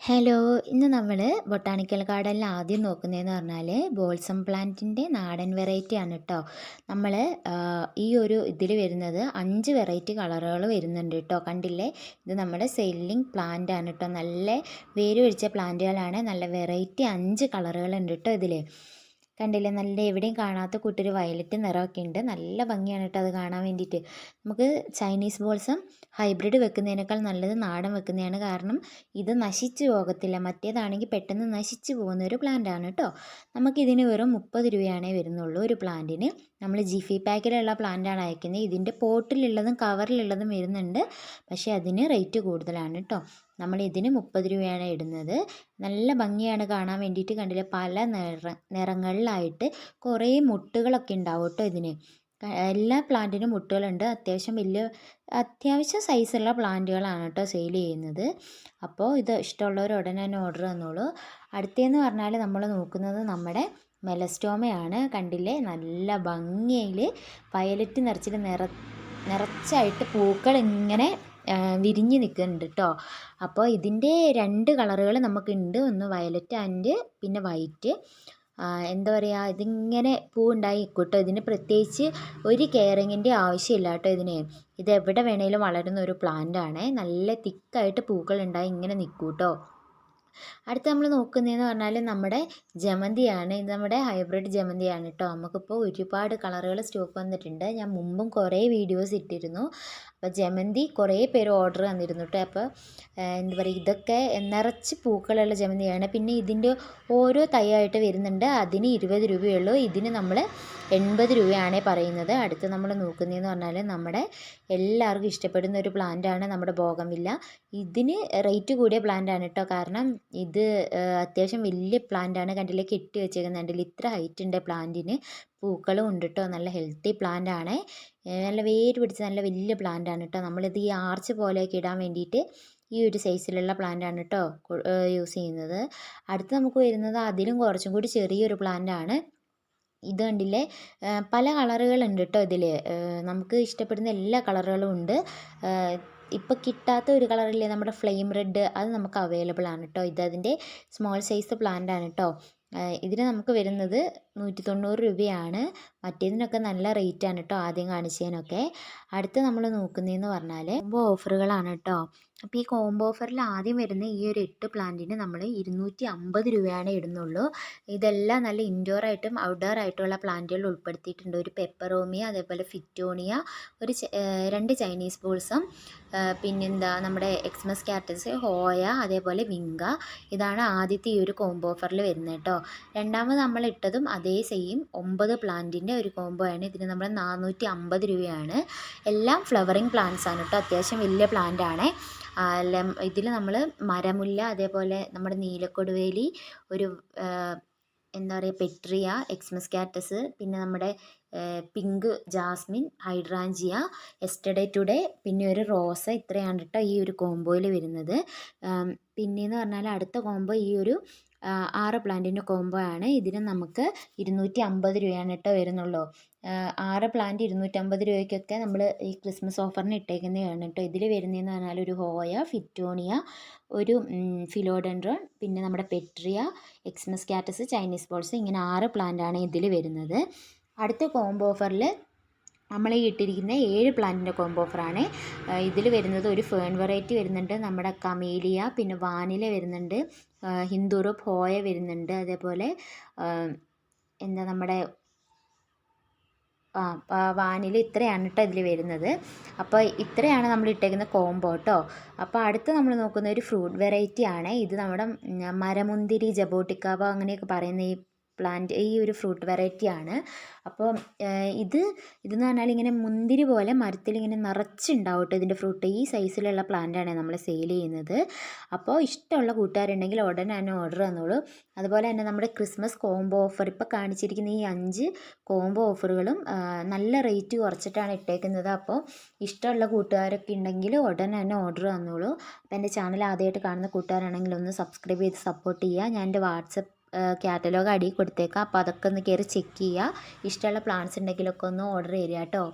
Hello ഇന്ന് നമ്മൾ botanical ഗാർഡനിൽ ആദ്യം നോക്കുന്നതെന്ന് പറഞ്ഞാൽ ബോൾസം പ്ലാന്റിന്റെ നാടൻ വെറൈറ്റി ആണ് കേട്ടോ നമ്മൾ ഈ ഒരു ഇതിൽ വരുന്നത് അഞ്ച് വെറൈറ്റി കളറുകൾ വരുന്നുണ്ട് കേട്ടോ കണ്ടില്ലേ? ഇത് നമ്മുടെ സെല്ലിംഗ് പ്ലാന്റ് ആണ് കേട്ടോ നല്ല വേര് പിടിച്ച പ്ലാന്റുകളാണ്. നല്ല വെറൈറ്റി അഞ്ച് കളറുകളുണ്ട് കേട്ടോ ഇതിൽ കണ്ടില്ലേ? നല്ല എവിടെയും കാണാത്ത കൂട്ടൊരു വയലറ്റ് നിറമൊക്കെ ഉണ്ട്. നല്ല ഭംഗിയാണ് കേട്ടോ അത് കാണാൻ വേണ്ടിയിട്ട്. നമുക്ക് ചൈനീസ് ബോൾസും ഹൈബ്രിഡ് വെക്കുന്നതിനേക്കാൾ നല്ലത് നാടൻ വെക്കുന്നതാണ്. കാരണം ഇത് നശിച്ചു പോകത്തില്ല. മറ്റേതാണെങ്കിൽ പെട്ടെന്ന് നശിച്ചു പോകുന്ന ഒരു പ്ലാന്റ് ആണ് കേട്ടോ. നമുക്കിതിന് വെറും മുപ്പത് രൂപയാണേ വരുന്നുള്ളൂ ഒരു പ്ലാന്റിന് നമ്മൾ ജിഫി പാക്കിലുള്ള പ്ലാന്റാണ് അയക്കുന്നത്. ഇതിന്റെ പോട്ടിലുള്ളതും കവറിലുള്ളതും വരുന്നുണ്ട്. പക്ഷേ അതിന് റേറ്റ് കൂടുതലാണ് കേട്ടോ. നമ്മൾ ഇതിന് മുപ്പത് രൂപയാണ് ഇടുന്നത്. നല്ല ഭംഗിയാണ് കാണാൻ വേണ്ടിയിട്ട് കണ്ടില്ല? പല നിറ നിറങ്ങളിലായിട്ട് കുറേ മുട്ടുകളൊക്കെ ഉണ്ടാവും കേട്ടോ ഇതിന്. എല്ലാ പ്ലാന്റിനും മുട്ടുകളുണ്ട്. അത്യാവശ്യം വലിയ അത്യാവശ്യം സൈസുള്ള പ്ലാന്റുകളാണ് കേട്ടോ സെയിൽ ചെയ്യുന്നത്. അപ്പോൾ ഇത് ഇഷ്ടമുള്ളവർ ഉടനെ തന്നെ ഓർഡർ തന്നോളൂ. അടുത്തതെന്ന് പറഞ്ഞാൽ നമ്മൾ നോക്കുന്നത് നമ്മുടെ മെലസ്റ്റോമയാണ് കണ്ടില്ലേ? നല്ല ഭംഗിയിൽ വയലറ്റ് നിറച്ചിട്ട് നിറ നിറച്ചായിട്ട് പൂക്കൾ ഇങ്ങനെ വിരിഞ്ഞ് നിൽക്കുന്നുണ്ട് കേട്ടോ അപ്പോൾ ഇതിന്റെ രണ്ട് കളറുകൾ നമുക്കുണ്ട്. ഒന്ന് വയലറ്റ് ആൻഡ് പിന്നെ വൈറ്റ്. എന്താ പറയുക ഇതിങ്ങനെ പൂ ഉണ്ടായി കേട്ടോ ഇതിന് പ്രത്യേകിച്ച് ഒരു കെയറിങ്ങിന്റെ ആവശ്യമില്ല കേട്ടോ ഇതിന്. ഇത് എവിടെ വേണേലും വളരുന്ന ഒരു പ്ലാന്റ് ആണ് നല്ല തിക്കായിട്ട് പൂക്കൾ ഉണ്ടായി ഇങ്ങനെ നിൽക്കും കേട്ടോ അടുത്ത് നമ്മൾ നോക്കുന്നതെന്ന് പറഞ്ഞാൽ നമ്മുടെ ജമന്തിയാണ്. ഇത് നമ്മുടെ ഹൈബ്രിഡ് ജമന്തിയാണ് കേട്ടോ നമുക്കിപ്പോൾ ഒരുപാട് കളറുകൾ സ്റ്റോക്ക് വന്നിട്ടുണ്ട്. ഞാൻ മുമ്പും കുറേ വീഡിയോസ് ഇട്ടിരുന്നു. അപ്പോൾ ജമന്തി കുറേ പേര് ഓർഡർ തന്നിരുന്നു കേട്ടോ അപ്പോൾ എന്താ പറയുക ഇതൊക്കെ നിറച്ച് പൂക്കളുള്ള ജമന്തിയാണ്. പിന്നെ ഇതിന്റെ ഓരോ തൈയായിട്ട് വരുന്നുണ്ട്. അതിന് ഇരുപത് രൂപയുള്ളൂ. ഇതിന് നമ്മൾ എൺപത് രൂപയാണ് പറയുന്നത്. അടുത്ത് നമ്മൾ നോക്കുന്നതെന്ന് പറഞ്ഞാൽ നമ്മുടെ എല്ലാവർക്കും ഇഷ്ടപ്പെടുന്ന ഒരു പ്ലാന്റാണ് നമ്മുടെ ബോഗമില്ല ഇതിന് റേറ്റ് കൂടിയ പ്ലാന്റാണ് കേട്ടോ കാരണം ഇത് അത്യാവശ്യം വലിയ പ്ലാന്റാണ് കണ്ടില്ലേ കെട്ടി വെച്ചേക്കുന്നുണ്ടെങ്കിൽ ഇത്ര ഹൈറ്റ് ഉണ്ട് പ്ലാന്റിന് പൂക്കളും ഉണ്ട് കേട്ടോ നല്ല ഹെൽത്തി പ്ലാന്റ് ആണ്. നല്ല വേര് പിടിച്ച നല്ല വലിയ പ്ലാന്റ് ആണ് കേട്ടോ നമ്മളിത് ഈ ആർച്ച് പോലെയൊക്കെ ഇടാൻ വേണ്ടിയിട്ട് ഈ ഒരു സൈസിലുള്ള പ്ലാന്റ് ആണ് കേട്ടോ യൂസ് ചെയ്യുന്നത്. അടുത്ത് നമുക്ക് വരുന്നത് അതിലും കുറച്ചും കൂടി ചെറിയൊരു പ്ലാന്റ് ആണ്. ഇത് കണ്ടില്ലേ? പല കളറുകളുണ്ട് കേട്ടോ ഇതിൽ നമുക്ക് ഇഷ്ടപ്പെടുന്ന എല്ലാ കളറുകളും ഉണ്ട്. ഇപ്പോൾ കിട്ടാത്ത ഒരു കളറില്ലേ നമ്മുടെ ഫ്ലെയിം റെഡ് അത് നമുക്ക് അവൈലബിൾ ആണ് കേട്ടോ ഇത് അതിന്റെ സ്മോൾ സൈസ് പ്ലാന്റ് ആണ് കേട്ടോ ഇതിന് നമുക്ക് വരുന്നത് നൂറ്റി തൊണ്ണൂറ് രൂപയാണ്. മറ്റേതിനൊക്കെ നല്ല റേറ്റാണ് കേട്ടോ ആദ്യം കാണിച്ചതിനൊക്കെ. അടുത്ത് നമ്മൾ നോക്കുന്നതെന്ന് പറഞ്ഞാൽ കോംബോ ഓഫറുകളാണ് കേട്ടോ അപ്പോൾ ഈ കോംബോ ഓഫറിൽ ആദ്യം വരുന്ന ഈ ഒരു എട്ട് പ്ലാന്റിന് നമ്മൾ ഇരുന്നൂറ്റി അമ്പത് രൂപയാണ് ഇടുന്നുള്ളൂ. ഇതെല്ലാം നല്ല ഇൻഡോർ ആയിട്ടും ഔട്ട്ഡോർ ആയിട്ടുള്ള പ്ലാന്റുകൾ ഉൾപ്പെടുത്തിയിട്ടുണ്ട്. ഒരു പെപ്പറോമിയ അതേപോലെ ഫിറ്റോണിയ ഒരു രണ്ട് ചൈനീസ് ബോൾസും പിന്നെന്താ നമ്മുടെ എക്സ്മസ് കാറ്റസ് ഹോയ അതേപോലെ വിങ്ക ഇതാണ് ആദ്യത്തെ ഈ ഒരു കോംബോ ഓഫറിൽ വരുന്നത് കേട്ടോ രണ്ടാമത് നമ്മൾ ഇട്ടതും അതേ സെയിം ഒമ്പത് പ്ലാന്റിന്റെ ഒരു കോംബോ ആണ്. ഇതിന് നമ്മൾ നാനൂറ്റി അമ്പത് രൂപയാണ്. എല്ലാം ഫ്ലവറിങ് പ്ലാന്റ്സ് ആണ് കേട്ടോ. അത്യാവശ്യം വലിയ പ്ലാന്റ് ആണ്. ഇതിൽ നമ്മൾ മരമുല്ല അതേപോലെ നമ്മുടെ നീലക്കൊടുവേലി ഒരു എന്താ പറയുക പെട്രിയ എക്സ്മസ് കാറ്റസ് പിന്നെ നമ്മുടെ pink jasmine hydrangea yesterday today പിന്നെ ഒരു റോസ ഇത്രയാണ് കേട്ടോ ഈ ഒരു കോംബോയിൽ വരുന്നത്. പിന്നെയെന്ന് പറഞ്ഞാൽ അടുത്ത കോംബോ ഈ ഒരു ആറ് പ്ലാന്റിന്റെ കോംബോ ആണ്. ഇതിന് നമുക്ക് ഇരുന്നൂറ്റി അമ്പത് രൂപയാണ് കേട്ടോ വരുന്നുള്ളൂ. ആറ് പ്ലാന്റ് ഇരുന്നൂറ്റമ്പത് രൂപയ്ക്കൊക്കെ നമ്മൾ ഈ ക്രിസ്മസ് ഓഫറിന് ഇട്ടേക്കുന്നതാണ് കേട്ടോ. ഇതിൽ വരുന്നതെന്ന് പറഞ്ഞാൽ ഒരു ഹോയ ഫിറ്റോണിയ ഒരു ഫിലോഡൻഡ്രോൺ പിന്നെ നമ്മുടെ petrea Xmas cactus Chinese balls ഇങ്ങനെ ആറ് പ്ലാന്റാണ് ഇതിൽ വരുന്നത്. അടുത്ത കോംബോ ഓഫറിൽ നമ്മൾ ഈ ഇട്ടിരിക്കുന്ന ഏഴ് പ്ലാന്റിന്റെ കോംബോ ഓഫറാണ് ഇതിൽ വരുന്നത് ഒരു ഫേൺ വെറൈറ്റി വരുന്നുണ്ട് നമ്മുടെ കമേലിയ പിന്നെ വാനില വരുന്നുണ്ട് ഹിന്ദുറു പോയ വരുന്നുണ്ട് അതേപോലെ എന്താ നമ്മുടെ ആ വാനിൽ ഇത്രയാണ് കേട്ടോ ഇതിൽ വരുന്നത്. അപ്പോൾ ഇത്രയാണ് നമ്മൾ ഇട്ടേക്കുന്ന കോംബോ കേട്ടോ അപ്പോൾ അടുത്ത് നമ്മൾ നോക്കുന്ന ഒരു ഫ്രൂട്ട് വെറൈറ്റി ആണ്. ഇത് നമ്മുടെ മരമുന്തിരി ജബോട്ടിക്കാവ അങ്ങനെയൊക്കെ പറയുന്ന ഈ പ്ലാന്റ് ഈ ഒരു ഫ്രൂട്ട് വെറൈറ്റി ആണ്. അപ്പോൾ ഇത് ഇതെന്ന് പറഞ്ഞാൽ ഇങ്ങനെ മുന്തിരി പോലെ മരത്തിൽ ഇങ്ങനെ നിറച്ചുണ്ടാവും ഇതിന്റെ ഫ്രൂട്ട് ഈ സൈസിലുള്ള പ്ലാന്റാണ് നമ്മൾ സെയിൽ ചെയ്യുന്നത്. അപ്പോൾ ഇഷ്ടമുള്ള കൂട്ടുകാരുണ്ടെങ്കിൽ ഉടനെ തന്നെ ഓർഡർ തന്നോളൂ. അതുപോലെ തന്നെ നമ്മുടെ ക്രിസ്മസ് കോംബോ ഓഫർ ഇപ്പോൾ കാണിച്ചിരിക്കുന്ന ഈ അഞ്ച് കോംബോ ഓഫറുകളും നല്ല റേറ്റ് കുറച്ചിട്ടാണ് ഇട്ടേക്കുന്നത്. അപ്പോൾ ഇഷ്ടമുള്ള കൂട്ടുകാരൊക്കെ ഉണ്ടെങ്കിൽ ഉടനെ തന്നെ ഓർഡർ തന്നോളൂ. അപ്പോൾ എന്റെ ചാനൽ ആദ്യമായിട്ട് കാണുന്ന കൂട്ടുകാരാണെങ്കിൽ ഒന്ന് സബ്സ്ക്രൈബ് ചെയ്ത് സപ്പോർട്ട് ചെയ്യുക ഞാൻ എന്റെ വാട്സപ്പ് കാറ്റലോഗ് അടിയിൽ കൊടുത്തേക്കാം. അപ്പോൾ അതൊക്കെ ഒന്ന് കയറി ചെക്ക് ചെയ്യുക ഇഷ്ടമുള്ള പ്ലാൻസ് ഉണ്ടെങ്കിലൊക്കെ ഒന്ന് ഓർഡർ ചെയ്യുക കേട്ടോ